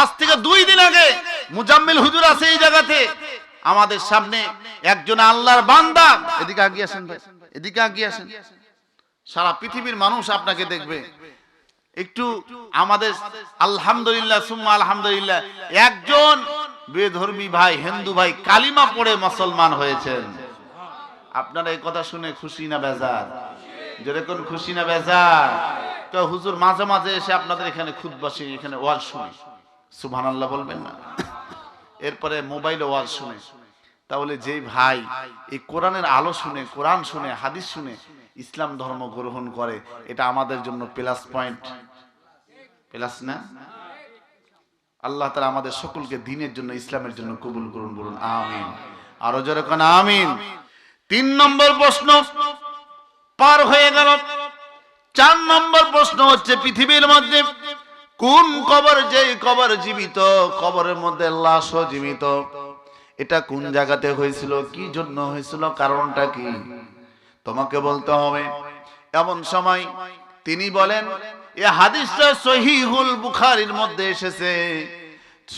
আজ থেকে দুই দিন আগে মুজাম্মিল হুজুর আছে এই জায়গাতে। আমাদের সামনে একজন আল্লাহর বান্দা। এদিকে আগিয়ে আসেন ভাই, এদিকে আগিয়ে আসেন। সারা পৃথিবীর মানুষ আপনাকে দেখবে। একটু আমাদের আলহামদুলিল্লাহ, সুম্মা আলহামদুলিল্লাহ, একজন বেধর্মী ভাই, হিন্দু ভাই, কালিমা পড়ে মুসলমান হয়েছেন। আপনারা এই কথা শুনে খুশি না বেজার? যেরকম খুশি না বেজার? তো হুজুর মাঝে মাঝে এসে আপনাদের এখানে খুদ এখানে ওয়াজ শুনে। সুবহান আল্লাহ বলবেন না? এরপরে মোবাইলে ওয়াজ শুনে। তাহলে যেই ভাই এই কোরআনের আলো শুনে, কোরআন শুনে, হাদিস শুনে ইসলাম ধর্ম গ্রহণ করে, এটা আমাদের জন্য প্লাস পয়েন্ট প্লাস না? আল্লাহ তালা আমাদের সকলকে দিনের জন্য, ইসলামের জন্য কবুল করুন, বলুন আমিন। আরও জোরে কোন, আমিন। তিন নম্বর প্রশ্ন পার হয়ে গেল। চার নম্বর প্রশ্ন হচ্ছে পৃথিবীর মধ্যে কোন কবর যে কবর জীবিত? কবরের মধ্যে লাশও জীবিত। এটা কোন জায়গাতে হয়েছিল? কি জন্য হয়েছিল? কারণটা কি? তোমাকে বলতে হবে। এমন সময় তিনি বলেন, এ হাদিসটা সহিহুল বুখারীর মধ্যে এসেছে।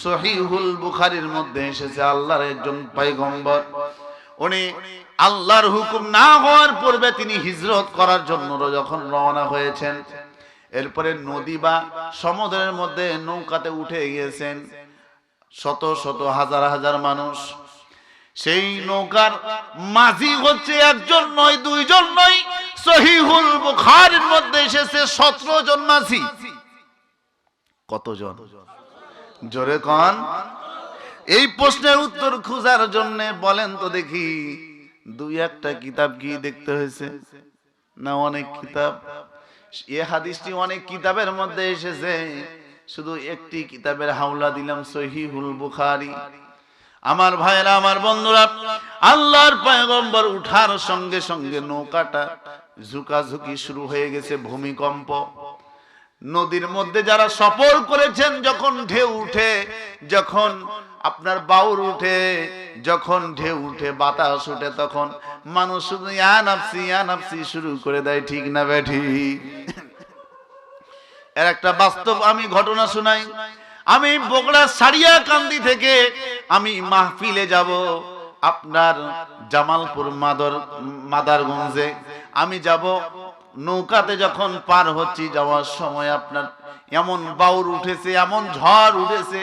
সহিহুল বুখারীর মধ্যে এসেছে আল্লাহর একজন পয়গম্বর। উনি আল্লাহর হুকুম না হওয়ার পূর্বে তিনি হিজরত করার জন্য যখন রওনা হয়েছেন। এরপরে নদী বা সমুদ্রের মধ্যে নৌকাতে উঠে গিয়েছেন শত শত হাজার হাজার মানুষ। সেই নৌকার মাঝি হচ্ছে একজন নয়, দুইজন নয়, সহিহুল বুখারীর মধ্যে এসেছে সতেরো জন মাঝি। কতজন? জোরে কন। এই প্রশ্নের উত্তর খোঁজার জন্য বলেন তো দেখি, দুই একটা কিতাব কি দেখতে হয়েছে? না অনেক কিতাব? এ হাদিসটি অনেক কিতাবের মধ্যে এসেছে। শুধু একটি কিতাবের হাওলা দিলাম, সহিহুল বুখারী। আমার ভাইরা আমার বন্ধুরা, আল্লাহর পয়গম্বর উঠার সঙ্গে সঙ্গে নৌকাটা ঝুঁকাঝুঁকি শুরু হয়ে গেছে ভূমিকম্প। নদীর মধ্যে যারা সফর করেছেন, যখন ঢেউ উঠে, যখন আপনার বাউর উঠে, যখন ঢেউ উঠে, বাতাস উঠে, তখন মানুষ শুধু ইয়ানাপসি ইয়ানাপসি শুরু করে দেয়, ঠিক না ব্যাঠি এর একটা বাস্তব আমি ঘটনা শুনাই। আমি বগড়া সারিয়া কান্দি থেকে আমি মাহফিলে যাব আপনার জামালপুর মাদর মাদারগঞ্জে। আমি যাব নৌকাতে যখন পার হচ্ছি যাওয়ার সময় আপনার এমন বাউর উঠেছে, এমন ঝড় উঠেছে।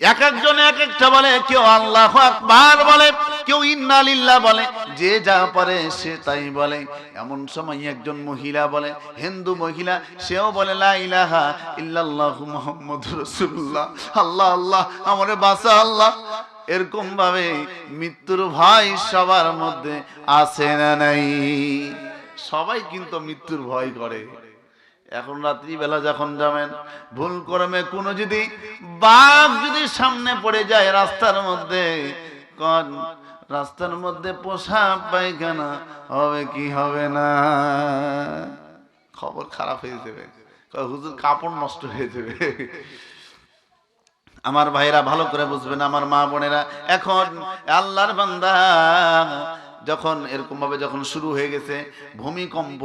এক একজন এক একটা বলে, কেউ আল্লাহ আকবার বলে, কেউ ইন্নালিল্লাহ বলে, যে যা পারে সে তাই বলে। এমন সময় একজন মহিলা বলে, হিন্দু মহিলা, সেও বলে, লা ইলাহা ইল্লাল্লাহু মুহাম্মাদুর রাসূলুল্লাহ। আল্লাহ আল্লাহ, আমারে বাঁচা, আল্লাহ। এরকম ভাবে মৃত্যুর ভয় সবার মধ্যে আছে না নাই? সবাই কিন্তু মৃত্যুর ভয় করে। এখন রাত্রিবেলা যখন যাবেন, ভুল করমে কোনো যদি বাঘ যদি সামনে পড়ে যায় রাস্তার মধ্যে, কন, রাস্তার মধ্যে পোষা পায়খানা হবে কি হবে না? খবর খারাপ হয়ে যাবে। হুজুর, কাপড় নষ্ট হয়ে যাবে। আমার ভাইরা ভালো করে বুঝবেন, আমার মা বোনেরা, এখন আল্লাহর বান্দা যখন এরকমভাবে যখন শুরু হয়ে গেছে, ভূমিকম্প,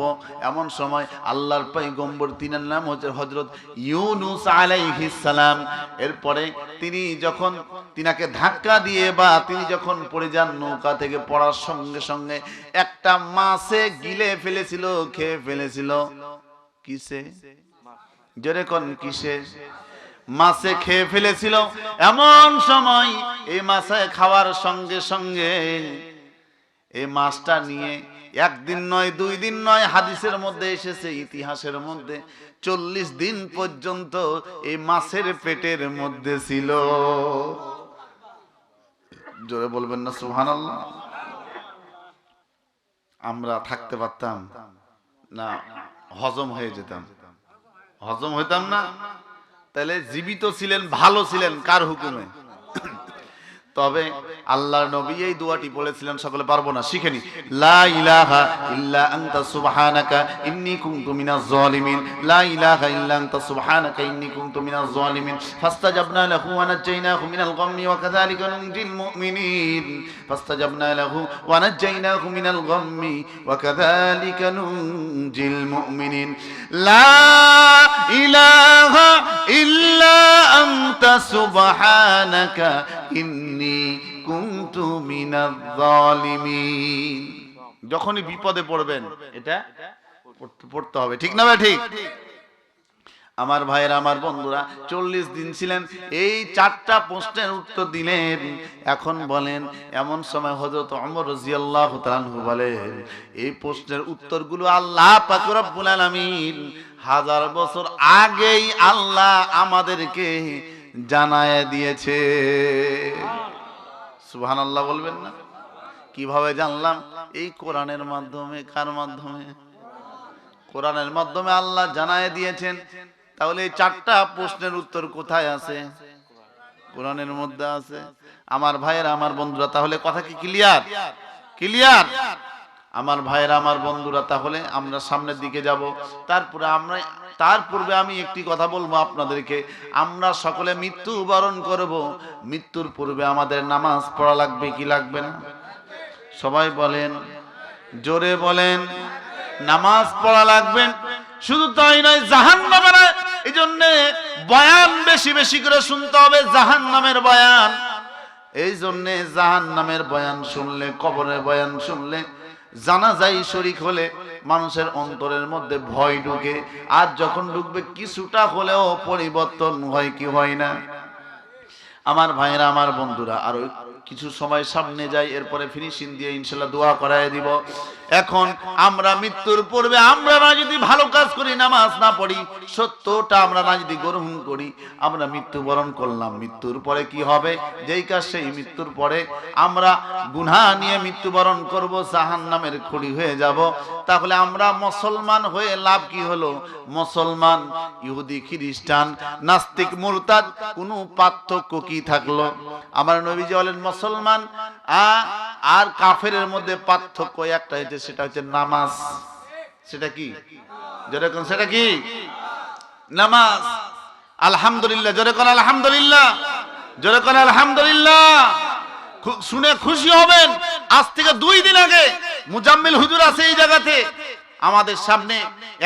এমন সময় আল্লাহর পয়গম্বর, তিনার নাম হচ্ছে হজরত ইউনুস সালাম। এরপরে তিনি যখন তিনাকে ধাক্কা দিয়ে বা তিনি যখন পড়ে যান নৌকা থেকে পড়ার সঙ্গে সঙ্গে, একটা মাছে গিলে ফেলেছিল, খেয়ে ফেলেছিল। কিসে? জোরে কোন কিসে? মাছে খেয়ে ফেলেছিল। এমন সময় এই মাছে খাওয়ার সঙ্গে সঙ্গে এই মাছটা নিয়ে একদিন নয়, দুই দিন নয়, হাদিসের মধ্যে এসেছে, ইতিহাসের মধ্যে চল্লিশ দিন পর্যন্ত এই মাছের পেটের মধ্যে ছিল। জোরে বলবেন না সুহান আমরা থাকতে পারতাম, না, হজম হয়ে যেতাম। হজম হইতাম না? তাহলে জীবিত ছিলেন, ভালো ছিলেন, কার হুকুমে? তবে আল্লাহর নবী এই দোয়াটি বলেছিলেন, সকলে পারব না শিখেনি লা ইলাহা ইল্লা আনতা সুবহানাকা ইন্নী কুনতু মিনাজ জালিমিন। লা ইলাহা ইল্লা আনতা সুবহানাকা ইন্নী কুনতু মিনাজ জালিমিন। ফাস্তাজাবনা লাহু ওয়া নাজ্জায়নাহু মিনাল গাম্মি ওয়া কাযালিকা নুনজিল মুমিনিন। ফাস্তাজাবনা লাহু ওয়া নাজ্জায়নাহু মিনাল গাম্মি ওয়া কাযালিকা নুনজিল মুমিনিন। লা ইলাহা ইল্লা আনতা সুবহানাকা ইন্নী যখনই বিপদে পড়বেন, এটা পড়তে- হবে। ঠিক না ভাই, ঠিক? আমার ভাইয়েরা, আমার বন্ধুরা, চল্লিশ দিন ছিলেন, এই চারটা প্রশ্নের উত্তর দিলেন। এখন বলেন, এমন সময় হজরত অমর রাজিয়াল্লাহ বলেন, এই প্রশ্নের উত্তরগুলো আল্লাহ পাক রব্বুল হাজার বছর আগেই আল্লাহ আমাদেরকে জানায় দিয়েছে। সুবহানাল্লাহ বলবেন না? কীভাবে জানলাম? এই কোরআনের মাধ্যমে, কার মাধ্যমে? কোরআনের মাধ্যমে আল্লাহ জানায় দিয়েছেন। তাহলে এই চারটা প্রশ্নের উত্তর কোথায় আছে? কোরআনের মধ্যে আছে। আমার ভাইয়েরা, আমার বন্ধুরা, তাহলে কথা কি ক্লিয়ার ক্লিয়ার আমার ভাইয়েরা, আমার বন্ধুরা, তাহলে আমরা সামনের দিকে যাব। তারপরে আমরা তার পূর্বে আমি একটি কথা বলব আপনাদেরকে। আমরা সকলে মৃত্যু বরণ করব। মৃত্যুর পূর্বে আমাদের নামাজ পড়া লাগবে কি লাগবে না? সবাই বলেন, জোরে বলেন, নামাজ পড়া লাগবে। শুধু তাই নয় জাহান নামে এই জন্যে বয়ান বেশি বেশি করে শুনতে হবে জাহান নামের বয়ান। এই জন্যে জাহান নামের বয়ান শুনলে, কবরের বয়ান শুনলে জানা যায় শরিক হলে মানুষের অন্তরের মধ্যে ভয় ঢুকে। আর যখন ঢুকবে, কিছুটা হলেও পরিবর্তন হয় কি হয় না? আমার ভাইরা আমার বন্ধুরা, আরও কিছু সময় সামনে যাই, এরপরে ফিনিশিং দিয়ে ইনশাল্লাহ দোয়া করায় দিব। এখন আমরা মৃত্যুর পূর্বে আমরা না যদি ভালো কাজ করি, নামাজ না পড়ি, সত্যটা আমরা না যদি গ্রহণ করি, আমরা মৃত্যুবরণ করলাম, মৃত্যুর পরে কি হবে? যেই কাজ সেই মৃত্যুর পরে আমরা গুনহা নিয়ে মৃত্যুবরণ করব জাহান নামের খড়ি হয়ে যাব। তাহলে আমরা মুসলমান হয়ে লাভ কি হলো? মুসলমান, ইহুদি, খ্রিস্টান, নাস্তিক, মুরতাদ, কোনো পার্থক্য কি থাকল? আমার নবীজি বলেন, মুসলমান আর কাফেরের মধ্যে পার্থক্য একটা হচ্ছে সেটা হচ্ছে নামাজ। সেটা কি? যেরকম সেটা কি? নামাজ। আলহামদুলিল্লাহ, জোরে কোন আলহামদুলিল্লাহ? জোরে কোন আলহামদুলিল্লাহ? শুনে খুশি হবেন। আজ থেকে দুই দিন আগে মুজাম্মিল হুজুর আছে এই জায়গাতে। আমাদের সামনে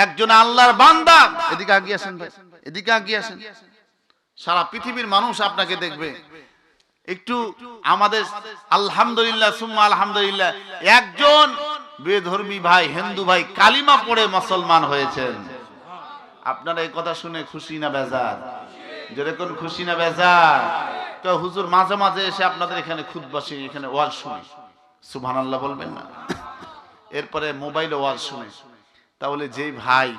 একজন আল্লাহর বান্দা। এদিকে আগিয়ে আসেন ভাই, এদিকে আগিয়ে আসেন। সারা পৃথিবীর মানুষ আপনাকে দেখবে। একটু আমাদের আলহামদুলিল্লাহ, সুম্মা আলহামদুলিল্লাহ। একজন বেধর্মী ভাই, হিন্দু ভাই, কালিমা পড়ে মুসলমান হয়েছেন। আপনারা এই কথা শুনে খুশি না বেজার? যেরকম খুশি না বেজার, তো হুজুর মাঝে মাঝে এসে আপনাদের এখানে খুদ বসে এখানে ওয়াজ শুনে। সুবহান আল্লাহ বলবেন না? এরপরে মোবাইলে ওয়াজ শুনে। তাহলে যেই ভাই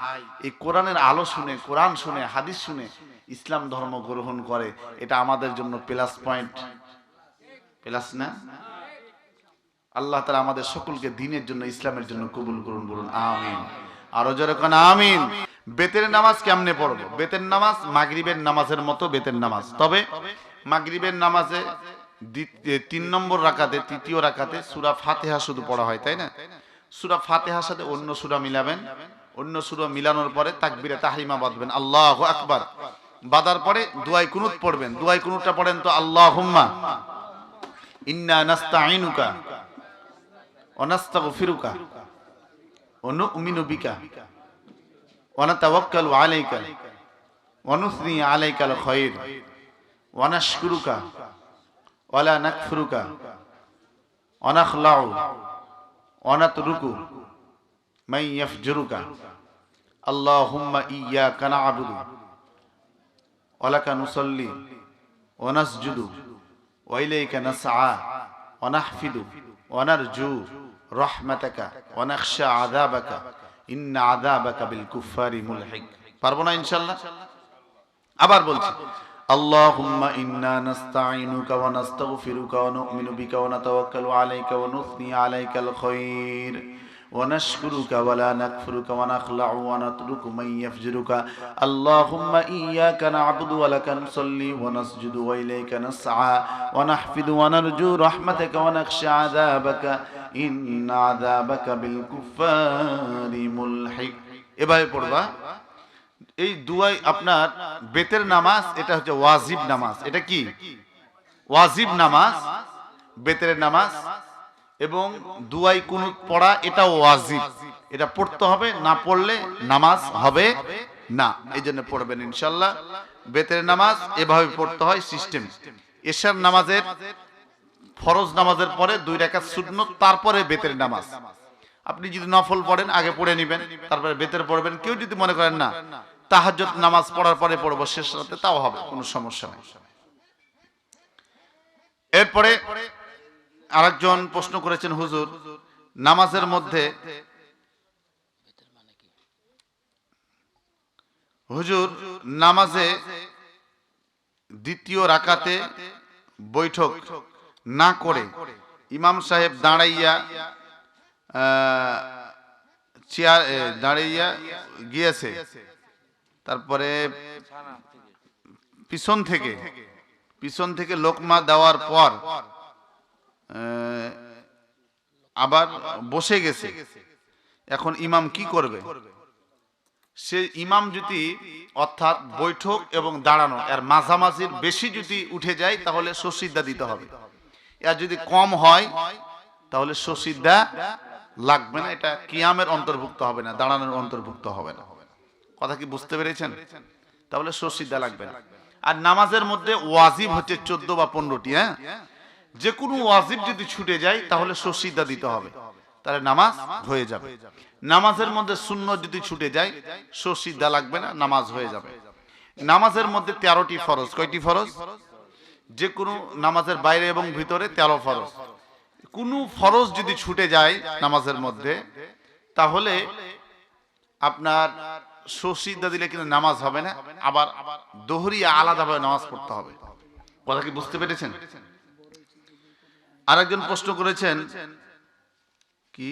এই কোরআনের আলো শুনে, কোরআন শুনে, হাদিস শুনে ইসলাম ধর্ম গ্রহণ করে, এটা আমাদের জন্য প্লাস পয়েন্ট প্লাস না? আল্লাহ তালা আমাদের সকলকে দিনের জন্য, ইসলামের জন্য কবুল করুন বলুন, আমিন। আরও জোরে কোন আমিন? বেতের নামাজ কেমনে পড়ব? বেতের নামাজ মাগরিবের নামাজের মতো বেতের নামাজ। তবে মাগরিবের নামাজে তিন নম্বর রাকাতে, তৃতীয় রাকাতে সুরা ফাতেহা শুধু পড়া হয়, তাই না? সুরা ফাতেহার সাথে অন্য সুরা মিলাবেন। অন্য সুরা মিলানোর পরে তাকবিরে তাহরিমা বাঁধবেন, আল্লাহ আকবার। বাদার পরে দুয়াই কুনুত পড়বেন। দুয়াই কুনুতটা পড়েন তো আল্লাহ হুম্মা ইন্না নাস্তাইনুকা ونستغفرك ونؤمن بك ونتوكل عليك ونثني عليك الخير ونشكرك ولا نكفرك ونخلع ونترك من يفجرك اللهم إياك نعبد ولك نصلي ونسجد وإليك نسعى ونحفد ونرجو رحمتك ونخشى عذابك إن عذابك بالكفار ملحق পারবো না ইনশাল্লাহ আবার বলছি اللهم إنا نستعينك ونستغفرك ونؤمن بك ونتوكل عليك ونثني عليك الخير ونشكرك ولا نكفرك ونخلع ونترك من يفجرك اللهم إياك نعبد ولك نصلي ونسجد وإليك نسعى ونحفظ ونرجو رحمتك ونخشى عذابك এভাবে পড়বা। এই দুয়াই আপনার বেতের নামাজ, এটা হচ্ছে ওয়াজিব নামাজ। এটা কি? ওয়াজিব নামাজ, বেতের নামাজ, এবং দুয়াই কুনুত পড়া, এটা ওয়াজিব। এটা পড়তে হবে, না পড়লে নামাজ হবে না। এই জন্য পড়বেন ইনশাল্লাহ বেতের নামাজ এভাবে পড়তে হয় সিস্টেম। এশার নামাজের ফরজ নামাজের পরে দুই রাকাত সুন্নত, তারপরে বেতের নামাজ। আপনি যদি নফল পড়েন, আগে পড়ে নেবেন, তারপরে বেতের পড়বেন। কেউ যদি মনে করেন না, তাহাজ্জুদ নামাজ পড়ার পরে পড়ব, শেষ রাতে, তাও হবে, কোনো সমস্যা নেই। এরপরে আরেকজন প্রশ্ন করেছেন হুজুর, নামাজের মধ্যে হুজুর, নামাজে দ্বিতীয় রাকাতে বৈঠক না করে ইমাম সাহেব দাঁড়াইয়া চেয়ার দাঁড়াইয়া গিয়েছে। তারপরে পিছন থেকে পিছন থেকে লোকমা দেওয়ার পর আবার বসে গেছে। এখন ইমাম কি করবে? সে ইমাম যদি অর্থাৎ বৈঠক এবং দাঁড়ানো, এর মাঝামাঝির বেশি যদি উঠে যায়, তাহলে সসিদ্ধা দিতে হবে। এর যদি কম হয়, তাহলে সসিদ্ধা লাগবে না। এটা কিয়ামের অন্তর্ভুক্ত হবে না, দাঁড়ানোর অন্তর্ভুক্ত হবে না। কথা কি বুঝতে পেরেছেন? তাহলে সসিদ্ধা লাগবে না। আর নামাজের মধ্যে ওয়াজিব হচ্ছে চোদ্দ বা পনেরোটি হ্যাঁ? যে কোনো ওয়াজিব যদি ছুটে যায়, তাহলে সসিদ্ধা দিতে হবে। তাহলে নামাজ হয়ে যাবে। নামাজের মধ্যে শূন্য যদি ছুটে যায়, সসিদ্ধা লাগবে না, নামাজ হয়ে যাবে। নামাজের মধ্যে তেরোটি ফরজ। কয়টি ফরজ? যে কোনো নামাজের বাইরে এবং ভিতরে তেরো ফরজ। কোনো ফরজ যদি ছুটে যায় নামাজের মধ্যে, তাহলে আপনার সসিদ্ধা দিলে কিন্তু নামাজ হবে না, আবার দোহরিয়া আলাদাভাবে নামাজ পড়তে হবে। কথা কি বুঝতে পেরেছেন? আরেকজন প্রশ্ন করেছেন, কি?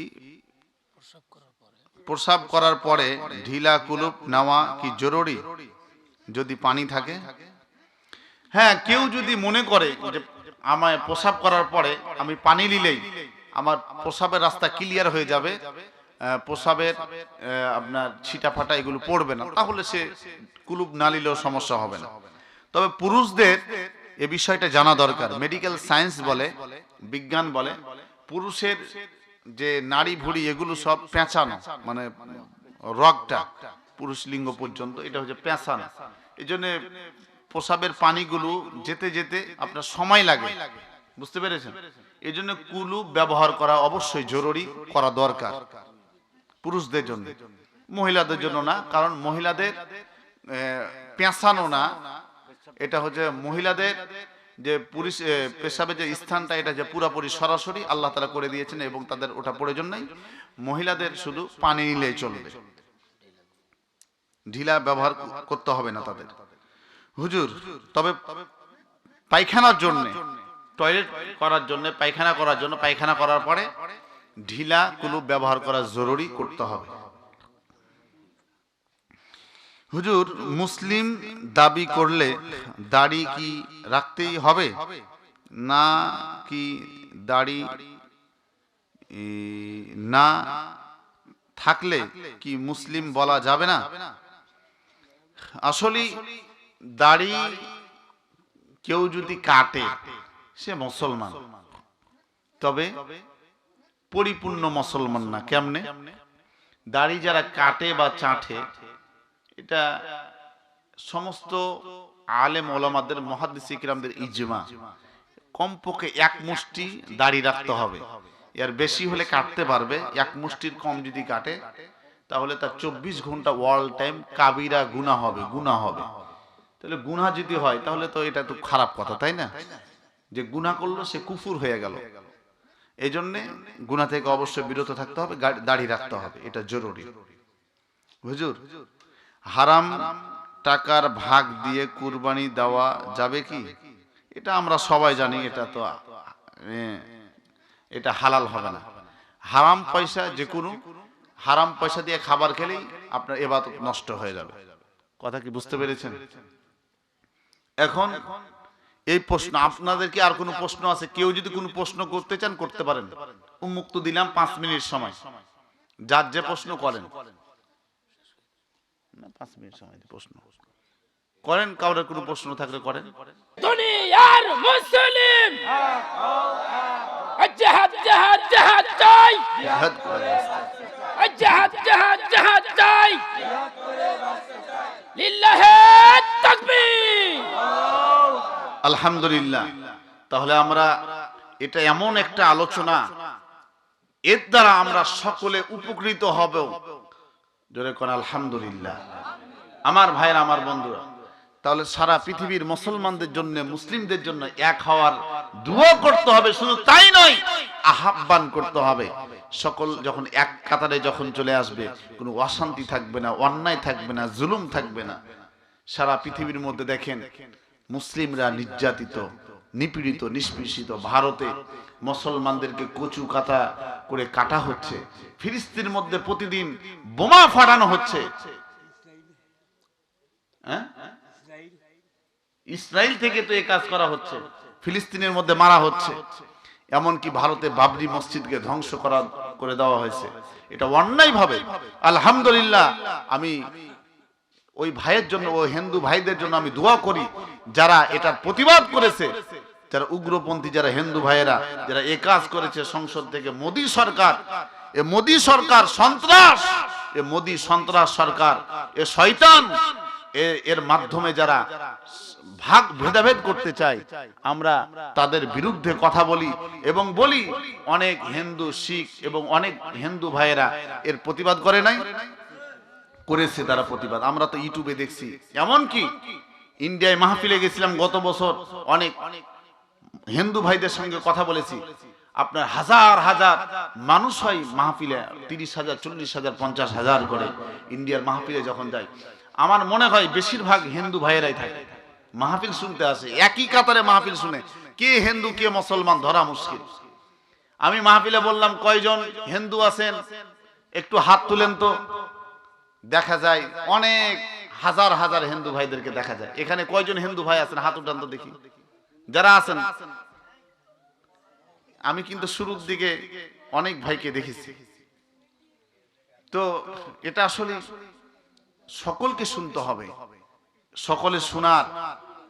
প্রসাব করার পরে ঢিলা কুলুপ নেওয়া কি জরুরি? যদি পানি থাকে? হ্যাঁ কেউ যদি মনে করে যে আমায় প্রসাব করার পরে আমি পানি নিলেই আমার প্রসাবের রাস্তা ক্লিয়ার হয়ে যাবে প্রসাবের আপনার ছিটা ফাটা এগুলো পড়বে না, তাহলে সে কুলুপ না নিলেও সমস্যা হবে না। তবে পুরুষদের এ বিষয়টা জানা দরকার। মেডিকেল সায়েন্স বলে, বিজ্ঞান বলে, পুরুষের যে নাড়ি ভুড়ি এগুলো সব পেঁচানো মানে রগটা, পুরুষ লিঙ্গ পর্যন্ত, এটা হচ্ছে পেঁচানো। এই জন্য প্রসাবের পানিগুলো যেতে যেতে আপনার সময় লাগে। বুঝতে পেরেছেন? এই জন্য কুলু ব্যবহার করা অবশ্যই জরুরি, করা দরকার। পুরুষদের জন্য, মহিলাদের জন্য না, কারণ মহিলাদের পেঁচানো না। এটা হচ্ছে মহিলাদের যে পুরুষ পেশাবের যে স্থানটা, এটা যে পুরাপুরি সরাসরি আল্লাহ তালা করে দিয়েছেন এবং তাদের ওটা প্রয়োজন নেই। মহিলাদের শুধু পানি নিলেই চলবে। ঢিলা ব্যবহার করতে হবে না তাদের। হুজুর, তবে পায়খানার জন্য, টয়লেট করার জন্য, পায়খানা করার জন্য, পায়খানা করার পরে ঢিলা কুলুপ ব্যবহার করা জরুরি করতে হবে। হুজুর, মুসলিম দাবি করলে দাড়ি কি রাখতেই হবে? না কি দাড়ি না থাকলে কি মুসলিম বলা যাবে না? আসলে দাড়ি কেউ যদি কাটে, সে মুসলমান। তবে পরিপূর্ণ মুসলমান না, কেমনে? দাড়ি যারা কাটে বা চাটে, এটা সমস্ত আলেম ওলামাদের মহাদিস ইকরামদের ইজমা। কমপক্ষে এক মুষ্টি দাড়ি রাখতে হবে। এর বেশি হলে কাটতে পারবে। এক মুষ্টির কম যদি কাটে, তাহলে তার চব্বিশ ঘণ্টা ওয়ার্ল্ড টাইম কাবিরা গুণা হবে গুণা হবে। তাহলে গুণা যদি হয়, তাহলে তো এটা তো খারাপ কথা, তাই না? যে গুণা করল, সে কুফুর হয়ে গেল। এই জন্যে গুনা থেকে অবশ্যই বিরত থাকতে হবে দাড়ি রাখতে হবে, এটা জরুরি। হুজুর, হারাম টাকার ভাগ দিয়ে কুরবানি দেওয়া যাবে কি? এটা আমরা সবাই জানি, এটা তো এটা হালাল হবে না। হারাম পয়সা যে কোনো, হারাম পয়সা দিয়ে খাবার খেলেই আপনার এবার নষ্ট হয়ে যাবে। কথা কি বুঝতে পেরেছেন? এখন এই প্রশ্ন আপনাদের কি আর কোনো প্রশ্ন আছে? কেউ যদি কোনো প্রশ্ন করতে চান করতে পারেন। উন্মুক্ত দিলাম পাঁচ মিনিট সময়। যার যে প্রশ্ন করেন। না পাঁচ মিনিট সময় দিয়ে প্রশ্ন। করেন কাউরে কোনো প্রশ্ন থাকলে করেন। দুনিয়ার মুসলিম। জাহাদ জাহাদ জাহাদ চাই। জিহাদ করেন। জাহাদ জাহাদ জাহাদ চাই। লিল্লাহে আলহামদুলিল্লাহ। তাহলে আমরা এটা এমন একটা আলোচনা, এর দ্বারা আমরা সকলে উপকৃত হব জোরে কোন আলহামদুলিল্লাহ। আমার ভাইয়ের, আমার বন্ধুরা, তাহলে সারা পৃথিবীর মুসলমানদের জন্য, মুসলিমদের জন্য এক হওয়ার দুয়া করতে হবে, শুধু তাই নয়, আহ্বান করতে হবে। সকল যখন এক কাতারে যখন চলে আসবে, কোনো অশান্তি থাকবে না, অন্যায় থাকবে না, জুলুম থাকবে না। সারা পৃথিবীর মধ্যে দেখেন, মুসলিমরা নির্যাতিত, নিপীড়িত, নিষ্পেষিত ভারতে মুসলমানদেরকে কচু কাটা করে কাটা হচ্ছে। ফিলিস্তিনের মধ্যে প্রতিদিন বোমা ফাটানো হচ্ছে। হ্যাঁ? ইসরায়েল থেকে তো এই কাজ করা হচ্ছে। ফিলিস্তিনের মধ্যে মারা হচ্ছে। এমনকি ভারতে বাবরি মসজিদকে ধ্বংস করা, করে দেওয়া হয়েছে। এটা অন্যায় ভাবে আলহামদুলিল্লাহ, আমি ওই ভাইয়ের জন্য, ওই হিন্দু ভাইদের জন্য আমি দোয়া করি, যারা এটার প্রতিবাদ করেছে, যারা উগ্রপন্থী, যারা হিন্দু ভাইয়েরা, যারা এ কাজ করেছে সংসদ থেকে, মোদী সরকার, এ মোদী সরকার সন্ত্রাস, এ মোদী সন্ত্রাস সরকার, এ শয়তান এর মাধ্যমে যারা ভাগ ভেদাভেদ করতে চায়, আমরা তাদের বিরুদ্ধে কথা বলি এবং বলি, অনেক হিন্দু শিখ এবং অনেক হিন্দু ভাইয়েরা এর প্রতিবাদ করে নাই। করেছে তারা প্রতিবাদ। আমরা তো ইউটিউবে দেখছি। এমনকি ইন্ডিয়ায় মাহফিলে গেছিলাম গত বছর, অনেক হিন্দু ভাইদের সঙ্গে কথা বলেছি। আপনার হাজার হাজার মানুষ হয় মাহফিলে, তিরিশ হাজার, চল্লিশ হাজার, পঞ্চাশ হাজার করে ইন্ডিয়ার মাহফিলে যখন যায়। আমার মনে হয় বেশিরভাগ হিন্দু ভাইয়েরাই থাকে। মাহফিল শুনতে আসে, একই কাতারে মাহফিল শুনে, কে হিন্দু, কে মুসলমান, ধরা মুশকিল। আমি মাহফিলে বললাম, কয়জন হিন্দু আছেন? একটু হাত তুলেন তো। দেখা যায় অনেক হাজার হাজার হিন্দু ভাইদেরকে দেখা যায়। এখানে কয়জন হিন্দু ভাই আছেন? হাত উঠান তো দেখি। যারা আছেন? আমি কিন্তু শুরুর দিকে অনেক ভাইকে দেখেছি। তো এটা আসলে সকলকে শুনতে হবে। সকলে শোনার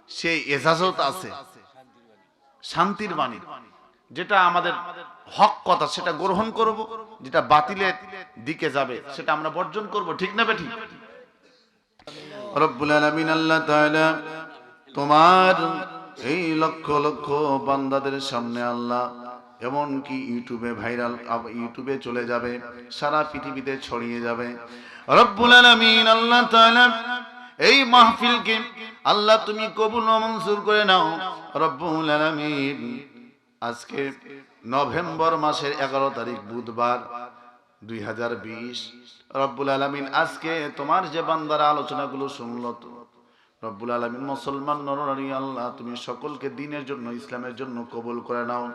সেই এজাজত আছে। শান্তির বাণী। যেটা আমাদের হক কথা, সেটা গ্রহণ করব, যেটা বাতিলের দিকে যাবে, সেটা আমরা বর্জন করব, ঠিক না বেঠিক রব্বুল আলামিন আল্লাহ তাআলা তোমার এই লক্ষ লক্ষ বান্দাদের সামনে আল্লাহ এমন কি ইউটিউবে ভাইরাল, ইউটিউবে চলে যাবে, সারা পৃথিবীতে ছড়িয়ে যাবে। রব্বুল আলামিন আল্লাহ তাআলা এই মাহফিলকে আল্লাহ তুমি কবুল ও মঞ্জুর করে নাও। রব্বুল আলামিন আজকে নভেম্বর মাসের এগারো তারিখ, বুধবার দুই হাজার বিশ। রব্বুল আলমিন আজকে তোমার যে বান্দারা আলোচনাগুলো শুনল তো, রব্বুল আলমিন মুসলমান নরনারী আল্লাহ, তুমি সকলকে দিনের জন্য, ইসলামের জন্য কবুল করে নাও।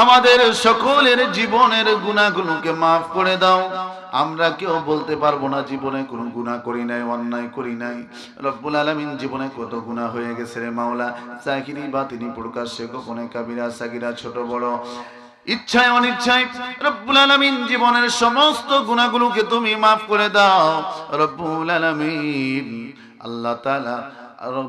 আমাদের সকলের জীবনের গুণাগুলোকে মাফ করে দাও। আমরা কেউ বলতে পারব না, জীবনে কোনো গুণা করি নাই, অন্যায় করি নাই। রব্বুল আলমিন জীবনে কত গুণা হয়ে গেছে রে মাওলা। চাকরি বা তিনি প্রকাশ্যে গোপনে কাবিরা সাকিরা ছোট, বড়। ইচ্ছায়, অনিচ্ছায় রব্বুল আলামিন জীবনের সমস্ত গুণাগুলোকে তুমি মাফ করে দাও। রব্বুল আলামিন, আল্লাহ আর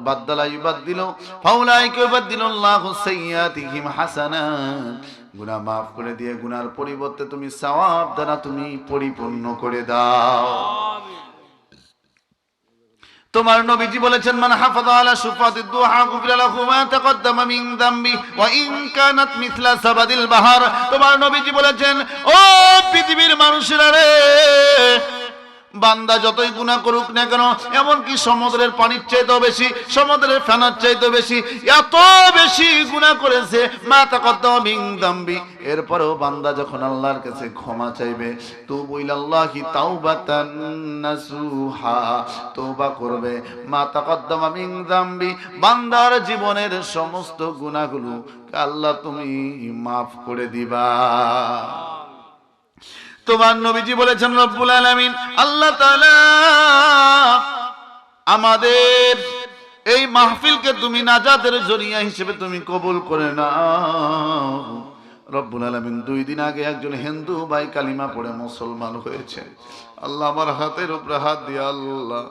বাদদালা ইউবাদদিল ফাউলাইকা ইউবাদদিলুল্লাহু সাইয়্যাতিহিম হাসানাত গুনাহ মাফ করে দিয়ে গুনার পরিবর্তে তুমি সওয়াব দ্বারা তুমি পরিপূর্ণ করে দাও। তোমার নবীজি বলেছেন, মান হাফাযা আলা সুফাতি দুহা গুফিরা লাহু মা তাকদ্দামা মিন যামবি ওয়া ইন কানাত মিথলা সাবাদিল বাহার। তোমার নবীজি বলেছেন, ও পৃথিবীর মানুষেরা রে বান্দা যতই গুণা করুক না কেন, এমনকি সমুদ্রের পানির চাইতেও বেশি, সমুদ্রের ফেনার চাইতেও বেশি, এত বেশি গুণা করেছে, মা তাকদ্দম মিন দাম্বি। এরপরেও বান্দা যখন আল্লাহর কাছে ক্ষমা চাইবে তো বইলাল্লাহি তাওবাতান নাসুহা তওবা করবে, মা তাকদ্দম মিন দাম্বি। বান্দার জীবনের সমস্ত গুনাহগুলো আল্লাহ তুমি মাফ করে দিবা। তোমার নবীজি বলেছেন, রব্বুল আলামিন, আল্লাহ তাআলা আমাদের এই মাহফিলকে তুমি নাজাদের জরিয়া হিসেবে তুমি কবুল করে নাও। রব্বুল আলামিন দুই দিন আগে একজন হিন্দু ভাই কালিমা পড়ে মুসলমান হয়েছে। আল্লাহ আমার হাতের উপরে হাত দিয়ে আল্লাহ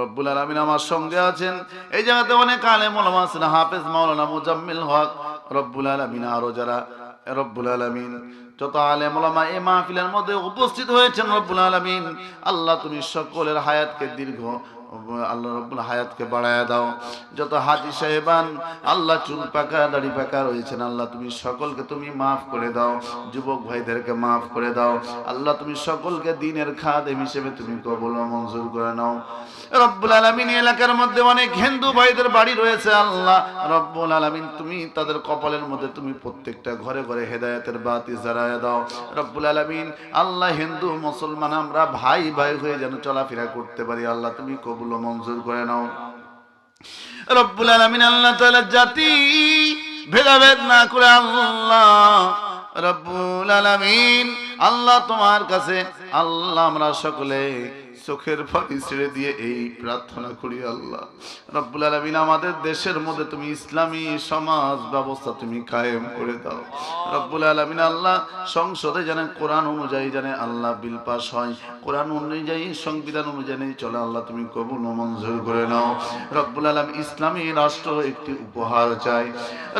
রব্বুল আলামিন আমার সঙ্গে আছেন। এই জায়গাতে অনেক আলেম ওলামা আছেন, হাফেজ মাওলানা মুজাম্মিল হক, রব্বুল আলামিন আরও যারা, রব্বুল আলামিন যত আলেম ওলামা এই মাহফিলের মধ্যে উপস্থিত হয়েছেন রব্বুল আলামিন, আল্লাহ তুমি সকলের হায়াতকে দীর্ঘ আল্লাহ রব্বুল হায়াতকে বাড়ায় দাও। যত হাজি সাহেবান, আল্লাহ চুল পাকা, দাড়ি পাকা রয়েছেন, আল্লাহ তুমি সকলকে তুমি মাফ করে দাও। যুবক ভাইদেরকে মাফ করে দাও। আল্লাহ তুমি সকলকে দিনের খাদেম হিসেবে তুমি কবল মঞ্জুর করে নাও। রব্বুল আলমিন এলাকার মধ্যে অনেক হিন্দু ভাইদের বাড়ি রয়েছে, আল্লাহ। রব্বুল আলমিন তুমি তাদের কপালের মধ্যে তুমি প্রত্যেকটা ঘরে ঘরে হেদায়তের বাতি জারায় দাও। রব্বুল আলমিন, আল্লাহ হিন্দু, মুসলমান, আমরা ভাই ভাই হয়ে যেন চলাফেরা করতে পারি, আল্লাহ তুমি কবুল ও মঞ্জুর করে নাও। রব্বুল আলমিন আল্লাহ তাআলা জাতি ভেদাভেদ না করে আল্লাহ, রব্বুল আলামিন আল্লাহ তোমার কাছে, আল্লাহ আমরা সকলে চোখের পানি ছেড়ে দিয়ে এই প্রার্থনা করি আল্লাহ। রব্বুল আলমিন আমাদের দেশের মধ্যে তুমি ইসলামী সমাজ ব্যবস্থা তুমি কায়েম করে দাও। রব্বুল আলমিন আল্লাহ সংসদে জানে কোরআন অনুযায়ী জানে আল্লাহ বিল পাস হয়। কোরআন অনুযায়ী, সংবিধান অনুযায়ী চলে আল্লাহ তুমি কবুল মঞ্জুর করে নাও। রব্বুল আলম ইসলামী রাষ্ট্র একটি উপহার চাই।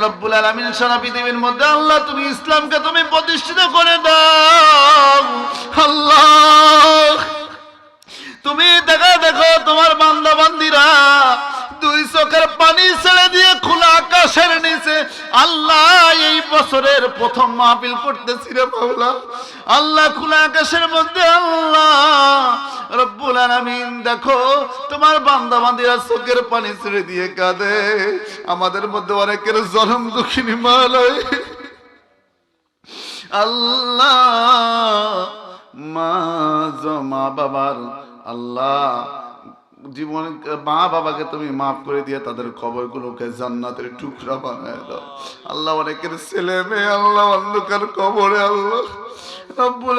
রব্বুল আলমিন সারা পৃথিবীর মধ্যে আল্লাহ তুমি ইসলামকে তুমি প্রতিষ্ঠিত করে দাও। আল্লাহ! তুমি দেখো দেখো তোমার বান্দা বান্দিরা দুই চোখের পানি ছেড়ে দিয়ে খোলা আকাশের নিচে। আল্লাহ এই বছরের প্রথম মাহফিল করতেছি রে বাবলা আল্লাহ খোলা আকাশের মধ্যে, আল্লাহ। রব্বুল আলামিন, দেখো তোমার বান্দা বান্দিরা চোখের পানি ছেড়ে দিয়ে কাঁদে। আমাদের মধ্যে অনেকের জনম দুঃখিনী মালয় আল্লাহ, মা জ- মা বাবার আল্লাহ, জীবন মা বাবাকে তুমি মাফ করে দিয়ে তাদের কবরগুলোকে জান্নাতের টুকরা বানায় দাও। আল্লাহ অনেকের ছেলে মেয়ে, আল্লাহ অন্ধকার কবরে, আল্লাহ রব্বুল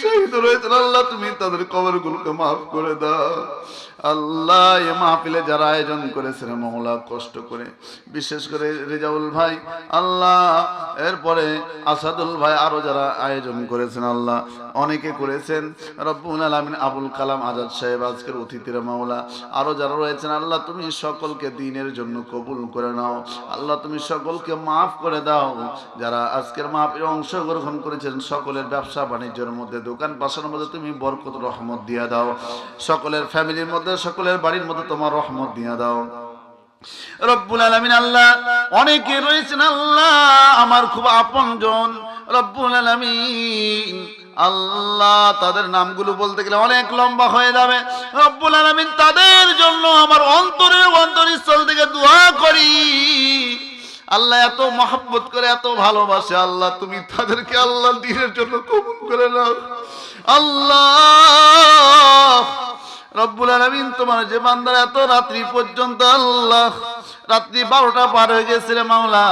শহীদ রয়েছেন আল্লাহ তুমি তাদের কবরগুলোকে মাফ করে দাও। আল্লাহ এ মাহফিলে যারা আয়োজন করেছেন, মহলা কষ্ট করে, বিশেষ করে রেজাউল ভাই, আল্লাহ, এরপরে আসাদুল ভাই আরও যারা আয়োজন করেছেন, আল্লাহ, অনেকে করেছেন, রব্বুল আলমিন আবুল কালাম আজাদ সাহেব, আজকের অতিথির মাওলা, আরও যারা রয়েছেন, আল্লাহ, তুমি সকলকে দিনের জন্য কবুল করে নাও, আল্লাহ, তুমি সকলকে মাফ করে দাও, যারা আজকের মাহফিলে অংশগ্রহণ করেছেন, সকলের ব্যবসা বাণিজ্যের মধ্যে দোকান পাশের মধ্যে তুমি বরকত, রহমত দিয়ে দাও, সকলের ফ্যামিলির মধ্যে সকলের বাড়ির মধ্যে তোমার রহমত দিয়ে দাও। রব্বুল আলামিন আল্লাহ, অনেকে রয়েছেন আল্লাহ, আমার খুব আপনজন। রব্বুল আলামিন আল্লাহ, তাদের নামগুলো বলতে গেলে অনেক লম্বা হয়ে যাবে। রব্বুল আলামিন তাদের জন্য আমার অন্তরের অন্তরস্থল থেকে দোয়া করি। আল্লাহ এত মহব্বত করে, এত ভালোবাসে আল্লাহ, তুমি তাদেরকে আল্লাহ দিনের জন্য কবুল করে নাও। আল্লাহ রব্বুল আলমিন তোমার যে বান্দার এত রাত্রি পর্যন্ত আল্লাহ রাত্রি বারোটা পার হয়ে গেছে রে মাওলা।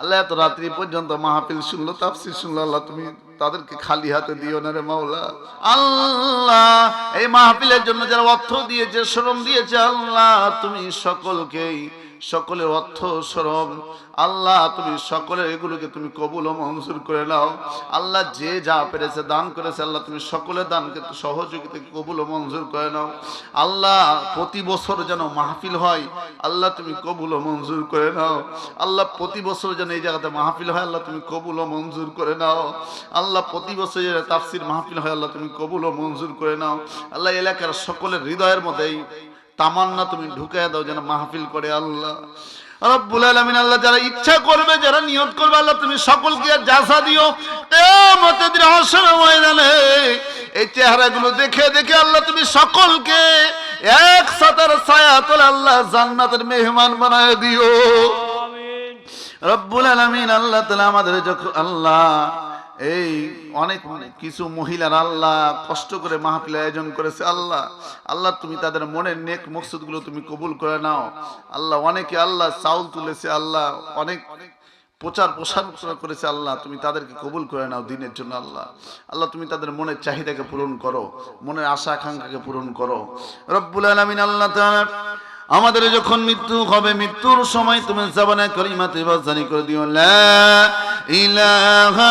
আল্লাহ এত রাত্রি পর্যন্ত মাহফিল শুনলো, তাফসির শুনলো, আল্লাহ তুমি তাদেরকে খালি হাতে দিও না রে মাওলা। আল্লাহ এই মাহফিলের জন্য যারা অর্থ দিয়েছে, শ্রম দিয়েছে, আল্লাহ তুমি সকলকেই, সকলের অর্থ, শ্রম, আল্লাহ তুমি সকলের এগুলোকে তুমি কবুল ও মঞ্জুর করে নাও। আল্লাহ যে যা পেরেছে, দান করেছে, আল্লাহ তুমি সকলের দানকে সহযোগিতা কবুল ও মঞ্জুর করে নাও। আল্লাহ প্রতি বছর যেন মাহফিল হয়, আল্লাহ তুমি কবুল ও মঞ্জুর করে নাও। আল্লাহ প্রতি বছর যেন এই জায়গাতে মাহফিল হয়, আল্লাহ তুমি কবুল ও মঞ্জুর করে নাও। আল্লাহ প্রতি বছর যেন তাফসির মাহফিল হয়, আল্লাহ তুমি কবুল ও মঞ্জুর করে নাও। আল্লাহ এলাকার সকলের হৃদয়ের মধ্যে এই তামান্না তুমি ঢুকায় দাও যেন মাহফিল করে আল্লাহ। রব্বুল আলামিন আল্লাহ যারা ইচ্ছা করবে যারা নিয়ত করবে আল্লাহ তুমি সকলকে জাসা দিও। কিয়ামতের দিন হাসর ময়দানে এই চেহারাগুলো দেখে দেখে আল্লাহ তুমি সকলকে এক সাতার ছায়া তোলে আল্লাহ জান্নাতের মেহমান বানায় দিও। রব্বুল আলামিন আল্লাহ তাআলা আমাদের যখন আল্লাহ এই অনেক কিছু মহিলার আল্লাহ কষ্ট করে মাহফিল আয়োজন করেছে, আল্লাহ আল্লাহ তুমি তাদের মনের নেক মকসুদগুলো তুমি কবুল করে নাও। আল্লাহ অনেকে আল্লাহ চাউল তুলেছে, আল্লাহ অনেক প্রচার প্রসার করেছে, আল্লাহ তুমি তাদেরকে কবুল করে নাও দিনের জন্য, আল্লাহ আল্লাহ তুমি তাদের মনের চাহিদাকে পূরণ করো, মনের আশা আকাঙ্ক্ষাকে পূরণ করো। রব্বুল আলামিন আল্লাহ তাআলা আমাদের যখন মৃত্যু হবে, মৃত্যুর সময় তুমি জবানে করিমাতে বাজারি করে দিও, লা ইলাহা